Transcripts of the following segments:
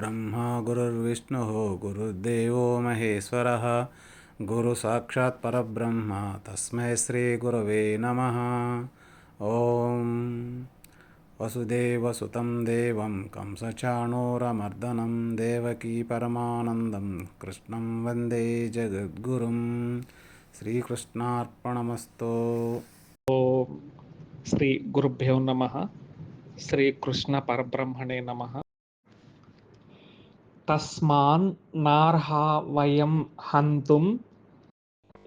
गुरुर्ब्रह्मा गुरुर्विष्णुः गुरुर्देवो महेश्वरः गुरुसाक्षात् परब्रह्म तस्मै श्रीगुरवे नमः ॐ वसुदेवसुतं देवं कंसचाणूरमर्दनं देवकी परमानन्दं कृष्णं वन्दे जगद्गुरुं श्रीकृष्णार्पणमस्तु ఓం శ్రీ గురుభ్యో నమ శ్రీకృష్ణ పరబ్రహ్మణే నమ తస్మాన్ నార్హా వయం హంతుం.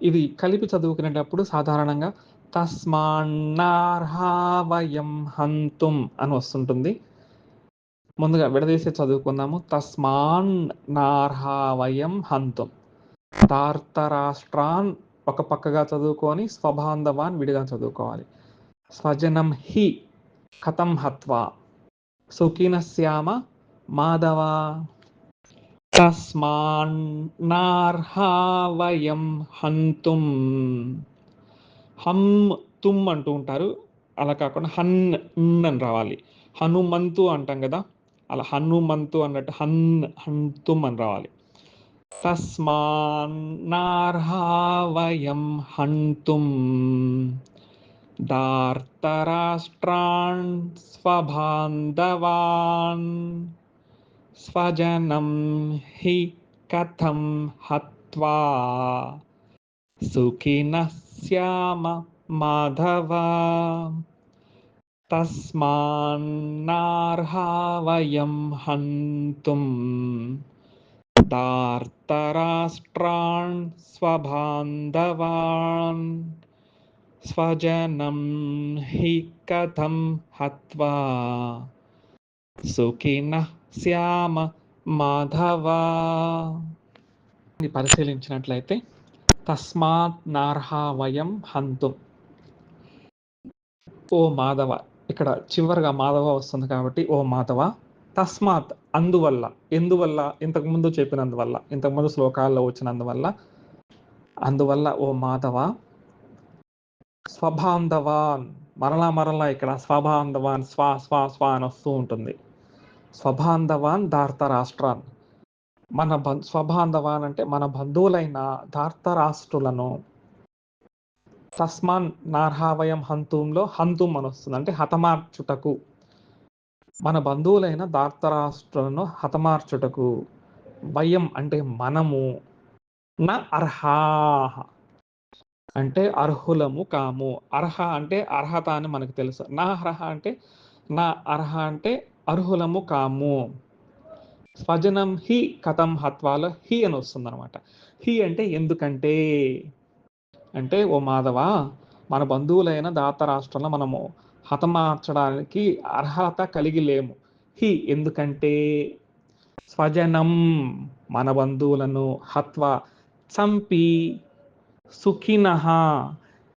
ఇది కలిపి చదువుకునేటప్పుడు సాధారణంగా తస్మాన్ నార్హా వయం హంతుం అని వస్తుంటుంది. ముందుగా విడదీసి చదువుకుందాము. తస్మాన్ నార్హా వయం హంతుం. తార్తరాష్ట్రాన్ ఒక పక్కగా చదువుకొని స్వబాంధవాన్ విడిగా చదువుకోవాలి. స్వజనం హి కథం హత్వా. సుఖీన శ్యామ మాధవ. తస్మాన్నార్హా వయం హంతుం. హం తుమ్ అంటూ ఉంటారు. అలా కాకుండా హన్ అని రావాలి. హనుమంతు అంటాం కదా. అలా హనుమంతు అన్నట్టు హన్ హంతుం అని రావాలి. తస్మాన్నార్హా వయం హంతుం. దార్తరాష్ట్రాన్ స్వబాంధవాన్ స్వజనం హి కథం హత్వా సుఖినః శ్యామ మాధవ తస్మాన్నార్హా వయం హంతుం దార్తరాష్ట్రాన్ స్వబాంధవాన్ స్వజనం హి కథం హత్వా సుఖిన శ్యామ మాధవ. పరిశీలించినట్లయితే తస్మాత్ నార్హా వయం హంతుం. ఓ మాధవ ఇక్కడ చివరిగా మాధవ వస్తుంది కాబట్టి ఓ మాధవ. తస్మాత్ అందువల్ల ఎందువల్ల ఇంతకుముందు చెప్పినందువల్ల ఇంతకుముందు శ్లోకాల్లో వచ్చినందువల్ల అందువల్ల ఓ మాధవ. స్వభాంధవాన్ మరలా మరలా ఇక్కడ స్వభాంధవాన్ స్వా స్వా స్వా అని వస్తూ ఉంటుంది. స్వబాంధవాన్ దార్త రాష్ట్రాన్ మన బం స్వబాంధవాన్ అంటే మన బంధువులైన దార్త రాష్ట్రులను తస్మాన్ నార్హావయం హంతుంలో హంతుం అని వస్తుంది. అంటే హతమార్చుటకు. మన బంధువులైన దార్తరాష్ట్రులను హతమార్చుటకు. వయం అంటే మనము. నా అర్హాహ. అంటే అర్హులము కాము. అర్హ అంటే అర్హత అని మనకు తెలుసు. నా అర్హ అంటే నా అర్హ అంటే అర్హులము కాము. స్వజనం హి కథం హత్వాల హి అని వస్తుంది అనమాట హి అంటే ఎందుకంటే? అంటే ఓ మాధవ మన బంధువులైన దాత రాష్ట్రంలో మనము హతమార్చడానికి అర్హత కలిగి లేము. హి ఎందుకంటే? స్వజనం మన బంధువులను హత్వ చంపి సుఖిన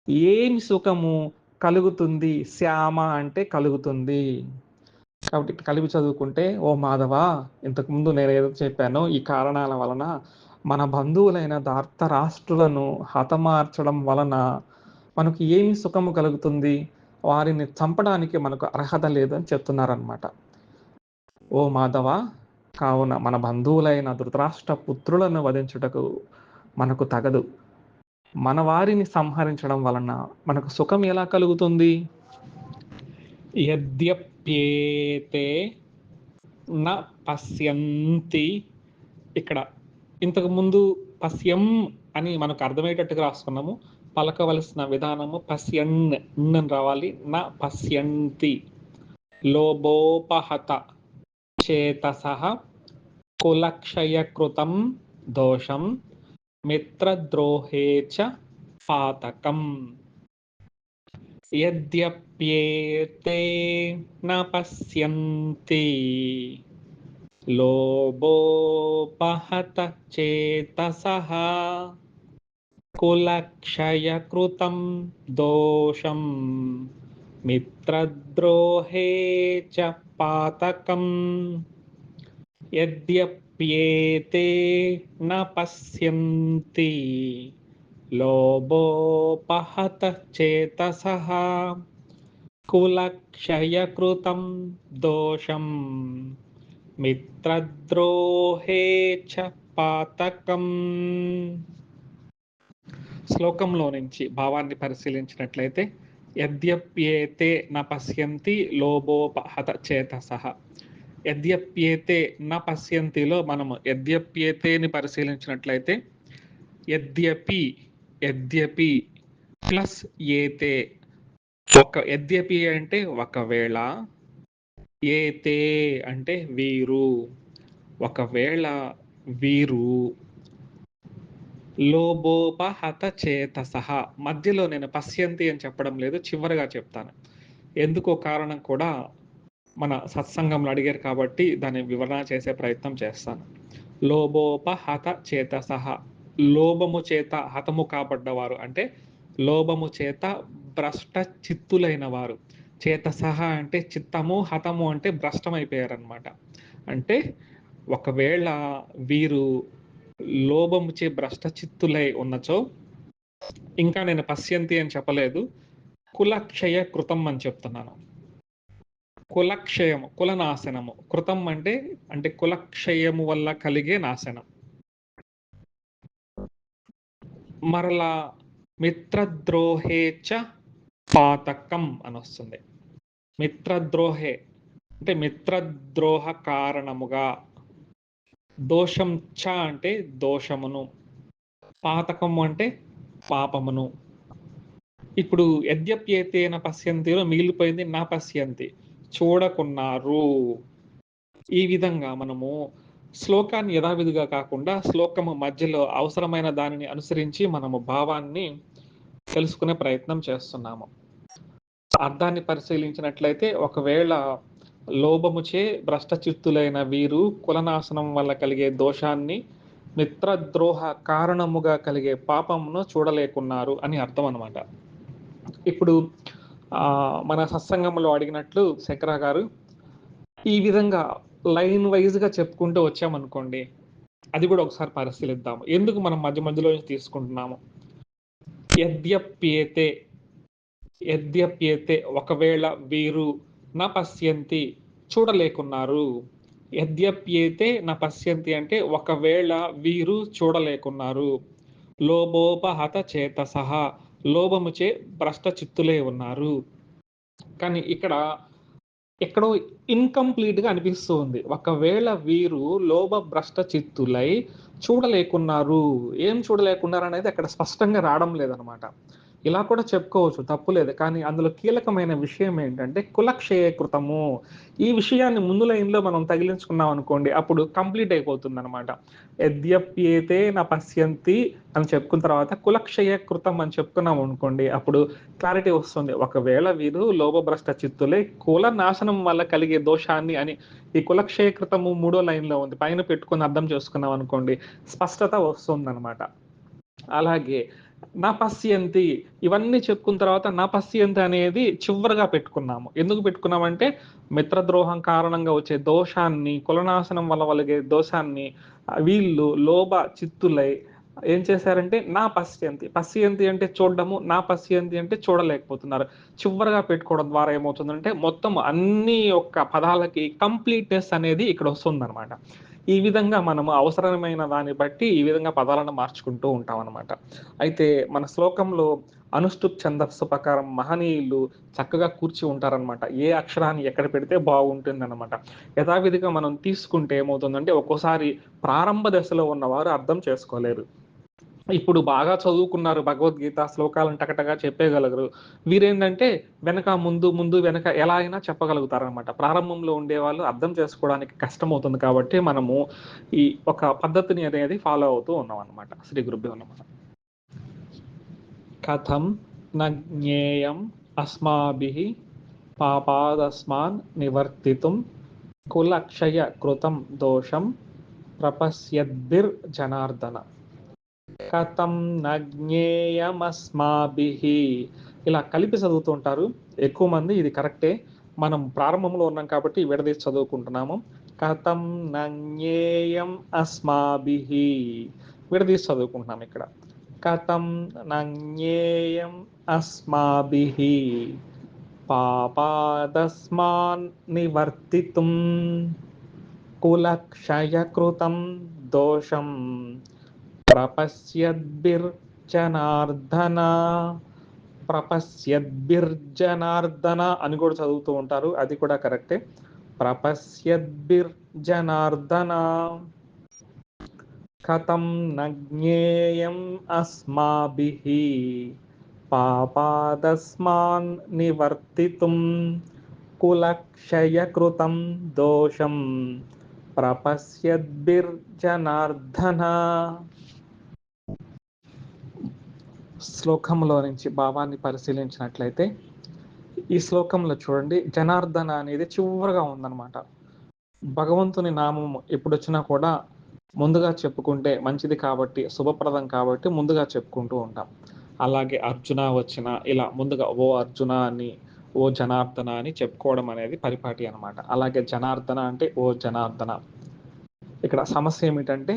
ఏమి సుఖము? కలుగుతుంది. శ్యామ అంటే కలుగుతుంది. కాబట్టి కలిపి చదువుకుంటే ఓ మాధవ ఇంతకుముందు నేను ఏదో చెప్పానో ఈ కారణాల వలన మన బంధువులైన దార్త రాష్ట్రులను హతమార్చడం వలన మనకు ఏమి సుఖము కలుగుతుంది? వారిని చంపడానికి మనకు అర్హత లేదని చెప్తున్నారనమాట ఓ మాధవ కావున మన బంధువులైన ధృతరాష్ట్ర పుత్రులను వధించుటకు మనకు తగదు. మన వారిని సంహరించడం వలన మనకు సుఖం ఎలా కలుగుతుంది? యద్యప్ యద్యప్యేతే న పశ్యంతి ఇక్కడ. ఇంతకు ముందు పశ్యం అని మనకు అర్థమయ్యేటట్టుగా రాసుకున్నాము. పలకవలసిన విధానము పశ్యన్ అని రావాలి. న పశ్యంతి. లోభోపహత చేతస కులక్షయకృతం దోషం మిత్రద్రోహే చ పాతకం. यद्यप्येते न पश्यन्ति। लोभोपहत चेतसः। कुलक्षयकृतं दोषं। मित्रद्रोहे च पातकम्। यद्यप्येते न पश्यन्ति। లోభోపహత చేతసః కులక్షయకృతం దోషం మిత్రద్రోహే చ పాతకం. శ్లోకంలో నుంచి భావాన్ని పరిశీలించినట్లయితే యద్యప్యేతే న పశ్యంతి లోభోపహత చేతస యద్యప్యేతే న పశ్యంతిలో మనము యద్యప్యేతేని పరిశీలించినట్లయితే యద్యపి యద్యపి ప్లస్ ఏతే. ఒక యద్యపి అంటే ఒకవేళ ఏతే అంటే వీరు. ఒకవేళ వీరు లోబోపహత చేత సహా మధ్యలో నేను పశ్యంతి అని చెప్పడం లేదు చివరిగా చెప్తాను. ఎందుకో కారణం కూడా మన సత్సంగంలో అడిగారు కాబట్టి దాన్ని వివరణ చేసే ప్రయత్నం చేస్తాను. లోబోపహత చేత సహా లోభము చేత హతము కాబడ్డవారు. అంటే లోభము చేత భ్రష్ట చిత్తులైన వారు చేత సహా అంటే చిత్తము హతము అంటే భ్రష్టమైపోయారనమాట అంటే ఒకవేళ వీరు లోభముచే భ్రష్ట చిత్తులై ఉన్నచో ఇంకా నేను పశ్యంతి అని చెప్పలేదు. కులక్షయ కృతం అని చెప్తున్నాను. కులక్షయము కుల నాశనము కృతం అంటే అంటే కులక్షయము వల్ల కలిగే నాశనం. మరలా మిత్రద్రోహే చ పాతకం అని వస్తుంది. మిత్రద్రోహే అంటే మిత్రద్రోహ కారణముగా. దోషం చ అంటే దోషమును పాతకము అంటే పాపమును. ఇప్పుడు యద్యప్యేతేన పశ్యంతిలో మిగిలిపోయింది నా పశ్యంతి. చూడకున్నారు. ఈ విధంగా మనము శ్లోకాన్ని యథావిధిగా కాకుండా శ్లోకము మధ్యలో అవసరమైన దానిని అనుసరించి మనము భావాన్ని తెలుసుకునే ప్రయత్నం చేస్తున్నాము. అర్థాన్ని పరిశీలించినట్లయితే ఒకవేళ లోభముచే భ్రష్టచిత్తులైన వీరు కులనాశనం వల్ల కలిగే దోషాన్ని మిత్రద్రోహ కారణముగా కలిగే పాపమును చూడలేకున్నారు అని అర్థం అనమాట ఇప్పుడు మన సత్సంగంలో అడిగినట్లు శంకర గారు ఈ విధంగా లైన్ వైజ్గా చెప్పుకుంటూ వచ్చామనుకోండి అది కూడా ఒకసారి పరిశీలిద్దాము. ఎందుకు మనం మధ్య మధ్యలో నుంచి తీసుకుంటున్నాము? యద్యప్యేతే యద్యప్యేతే ఒకవేళ వీరు నా పశ్యంతి చూడలేకున్నారు. యద్యప్యేతే నా పశ్యంతి అంటే ఒకవేళ వీరు చూడలేకున్నారు. లోభోపహత చేత సహా లోభముచే భ్రష్ట చిత్తులే ఉన్నారు. కానీ ఇక్కడ ఎక్కడో ఇన్కంప్లీట్గా అనిపిస్తూ ఉంది ఒకవేళ వీరు లోభ భ్రష్ట చిత్తులై చూడలేకున్నారు. ఏం చూడలేకున్నారు అనేది అక్కడ స్పష్టంగా రావడం లేదనమాట ఇలా కూడా చెప్పుకోవచ్చు తప్పులేదు కానీ అందులో కీలకమైన విషయం ఏంటంటే కులక్షయకృతము. ఈ విషయాన్ని ముందు లైన్లో మనం తగిలించుకున్నాం అనుకోండి అప్పుడు కంప్లీట్ అయిపోతుంది అనమాట యద్యప్యేతే నా పశ్యంతి అని చెప్పుకున్న తర్వాత కులక్షయకృతం అని చెప్పుకున్నాం అనుకోండి అప్పుడు క్లారిటీ వస్తుంది. ఒకవేళ వీరు లోభభ్రష్ట చిత్తులే కుల నాశనం వల్ల కలిగే దోషాన్ని అని ఈ కులక్షయకృతము మూడో లైన్లో ఉంది. పైన పెట్టుకుని అర్థం చేసుకున్నాం అనుకోండి స్పష్టత వస్తుంది అనమాట అలాగే నా పశ్యంతి ఇవన్నీ చెప్పుకున్న తర్వాత నా పశ్యంతి అనేది చివరిగా పెట్టుకున్నాము. ఎందుకు పెట్టుకున్నామంటే మిత్రద్రోహం కారణంగా వచ్చే దోషాన్ని కులనాశనం వల్ల కలిగే దోషాన్ని వీళ్ళు లోభ చిత్తులై ఏం చేశారంటే నా పశ్యంతి. పశ్యంతి అంటే చూడడము నా పశ్యంతి అంటే చూడలేకపోతున్నారు. చివరిగా పెట్టుకోవడం ద్వారా ఏమవుతుందంటే మొత్తం అన్ని యొక్క పదాలకి కంప్లీట్నెస్ అనేది ఇక్కడ వస్తుందన్నమాట. ఈ విధంగా మనము అవసరమైన దాన్ని బట్టి ఈ విధంగా పదాలను మార్చుకుంటూ ఉంటాం అనమాట అయితే మన శ్లోకంలో అనుష్టుప్ ఛందస్సు ప్రకారం మహనీయులు చక్కగా కూర్చి ఉంటారనమాట ఏ అక్షరాన్ని ఎక్కడ పెడితే బాగుంటుంది అనమాట యథావిధిగా మనం తీసుకుంటే ఏమవుతుందంటే ఒక్కోసారి ప్రారంభ దశలో ఉన్నవారు అర్థం చేసుకోలేరు. ఇప్పుడు బాగా చదువుకున్నారు భగవద్గీత శ్లోకాలను టకటగా చెప్పేయగలరు. వీరేంటంటే వెనక ముందు ముందు వెనక ఎలా అయినా చెప్పగలుగుతారు అనమాట ప్రారంభంలో ఉండేవాళ్ళు అర్థం చేసుకోవడానికి కష్టమవుతుంది కాబట్టి మనము ఈ ఒక పద్ధతిని అనేది ఫాలో అవుతూ ఉన్నాం అనమాట శ్రీ గురుభ్యో నమ. కథం న జ్ఞేయం పాపాదస్మాన్ నివర్తితుం కులక్షయ కృతం దోషం ప్రపశ్యద్భిర్ జనార్దన కథం నజ్ఞేయమస్మాభిః. ఇలా కలిపి చదువుతుంటారు. ఎక్కువ మంది ఇది కరెక్టే. మనం ప్రారంభంలో ఉన్నాం కాబట్టి విడదీసి చదువుకుంటున్నాము. కథం నజ్ఞేయం అస్మాభి విడదీసి చదువుకుంటున్నాం ఇక్కడ. కథం నజ్ఞేయం అస్మాభిః పాపాదస్మాన్ నివర్తితుం. కులక్షయకృతం దోషం. ప్రపశ్యద్భిర్జనార్దన. ప్రపశ్యద్భిర్జనార్దన అని కూడా చదువుతూ ఉంటారు. అది కూడా కరెక్టే. ప్రపశ్యద్భిర్జనార్దన. కథం నజ్ఞేయం అస్మాభిः. పాపాదస్మాన్ నివర్తితుం. కులక్షయకృతం దోషం. ప్రపశ్యద్భిర్జనార్దన. శ్లోకంలో నుంచి భావాన్ని పరిశీలించినట్లయితే ఈ శ్లోకంలో చూడండి జనార్దన అనేది చివరగా ఉందన్నమాట. భగవంతుని నామం ఎప్పుడు వచ్చినా కూడా ముందుగా చెప్పుకుంటే మంచిది కాబట్టి శుభప్రదం కాబట్టి ముందుగా చెప్పుకుంటూ ఉంటాం. అలాగే అర్జున వచ్చిన ఇలా ముందుగా ఓ అర్జున అని ఓ జనార్దన అని చెప్పుకోవడం అనేది పరిపాటి అనమాట అలాగే జనార్దన అంటే ఓ జనార్దన. ఇక్కడ సమస్య ఏమిటంటే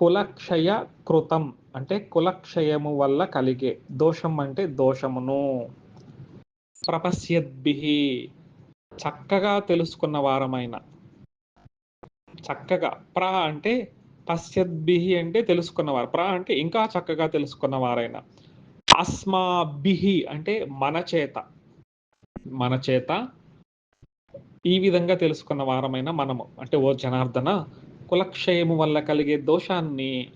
కులక్షయ కృతం అంటే కులక్షయము వల్ల కలిగే దోషం అంటే దోషమును. ప్రపశ్యద్భి చక్కగా తెలుసుకున్న వారమైన. చక్కగా ప్ర అంటే పశ్యద్భి అంటే తెలుసుకున్నవారు ప్ర అంటే ఇంకా చక్కగా తెలుసుకున్నవారైన అస్మాభిహి అంటే మన చేత. మన చేత ఈ విధంగా తెలుసుకున్న వారమైన మనము. అంటే ఓ జనార్దన కులక్షయము వల్ల కలిగే దోషాన్ని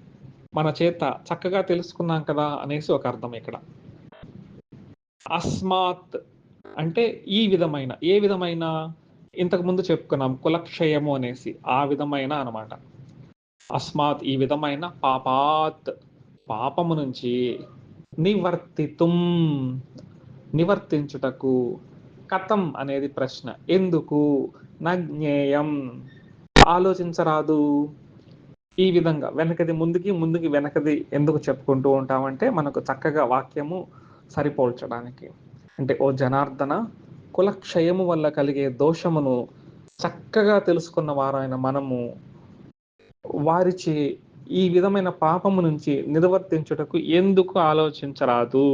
మన చేత చక్కగా తెలుసుకున్నాం కదా అనేసి ఒక అర్థం ఇక్కడ. అస్మాత్ అంటే ఈ విధమైన ఏ విధమైన? ఇంతకు ముందు చెప్పుకున్నాం కులక్షయము అనేసి ఆ విధమైన అన్నమాట. అస్మాత్ ఈ విధమైన పాపాత్ పాపము నుంచి నివర్తితుం నివర్తించుటకు కథం అనేది ప్రశ్న. ఎందుకు? నజ్ఞేయం. ఆలోచించరాదు. ఈ విధంగా వెనకది ముందుకి ముందుకి వెనకది ఎందుకు చెప్పుకుంటూ ఉంటామంటే మనకు చక్కగా వాక్యము సరిపోల్చడానికి. అంటే ఓ జనార్దన కులక్షయము వల్ల కలిగే దోషమును చక్కగా తెలుసుకున్న వారైన మనము వారిచే ఈ విధమైన పాపము నుంచి నిర్వర్తించుటకు ఎందుకు ఆలోచించరాదు?